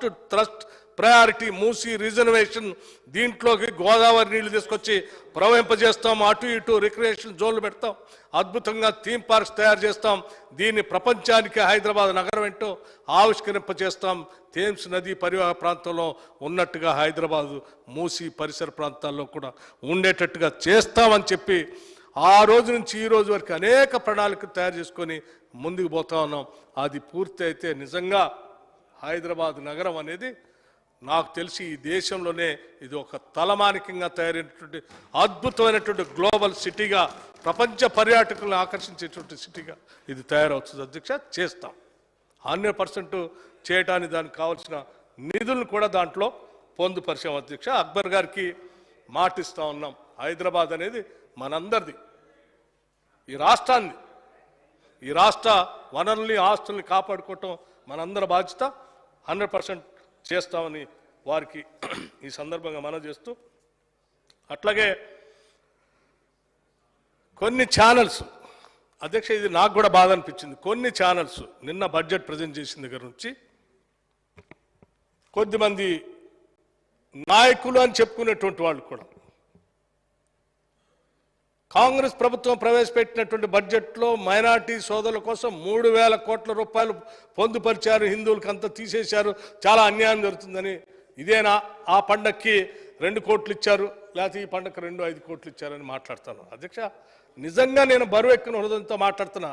First trust priority Musi reservation దీంట్లోకి గోదావరి నీళ్ళు తీసుకొచ్చి ప్రవహింపజేస్తాం. అటు ఇటు రిక్రియేషన్ జోన్లు పెడతాం. అద్భుతంగా థీమ్ పార్క్స్ తయారు చేస్తాం. దీన్ని ప్రపంచానికి హైదరాబాద్ నగరం ఏంటో ఆవిష్కరింపజేస్తాం. థేమ్స్ నది పరివాహ ప్రాంతంలో ఉన్నట్టుగా హైదరాబాదు మూసి పరిసర ప్రాంతాల్లో కూడా ఉండేటట్టుగా చేస్తామని చెప్పి ఆ రోజు నుంచి ఈ రోజు వరకు అనేక ప్రణాళికలు తయారు చేసుకొని ముందుకు పోతా ఉన్నాం. అది పూర్తి అయితే నిజంగా హైదరాబాద్ నగరం అనేది నాకు తెలిసి ఈ దేశంలోనే ఇది ఒక తలమానికంగా తయారైనటువంటి అద్భుతమైనటువంటి గ్లోబల్ సిటీగా ప్రపంచ పర్యాటకులను ఆకర్షించేటువంటి సిటీగా ఇది తయారవుతుంది. అధ్యక్ష చేస్తాం. హండ్రెడ్ పర్సెంట్ చేయటానికి దానికి కావాల్సిన నిధులను కూడా దాంట్లో పొందుపరిచాం అధ్యక్ష. అక్బర్ గారికి మాటిస్తూ ఉన్నాం. హైదరాబాద్ అనేది మనందరిది. ఈ రాష్ట్రాన్ని ఈ రాష్ట్ర వనరుల్ని ఆస్తుల్ని కాపాడుకోవటం మనందరి బాధ్యత. హండ్రెడ్ పర్సెంట్ చేస్తామని వారికి ఈ సందర్భంగా మనం చేస్తూ అట్లాగే కొన్ని ఛానల్స్ అధ్యక్ష ఇది నాకు కూడా బాధ అనిపించింది. కొన్ని ఛానల్స్ నిన్న బడ్జెట్ ప్రజెంట్ చేసిన దగ్గర నుంచి కొద్దిమంది నాయకులు అని చెప్పుకునేటువంటి వాళ్ళు కూడా కాంగ్రెస్ ప్రభుత్వం ప్రవేశపెట్టినటువంటి బడ్జెట్లో మైనార్టీ సోదరుల కోసం మూడు వేల కోట్ల రూపాయలు పొందుపరిచారు. హిందువులకు అంతా తీసేశారు. చాలా అన్యాయం జరుగుతుందని. ఇదేనా? ఆ పండక్కి రెండు కోట్లు ఇచ్చారు. లేకపోతే ఈ పండక్కి రెండు ఐదు కోట్లు ఇచ్చారని మాట్లాడతాను అధ్యక్ష నిజంగా నేను బరువు ఎక్కిన హృదయంతో మాట్లాడుతున్నా.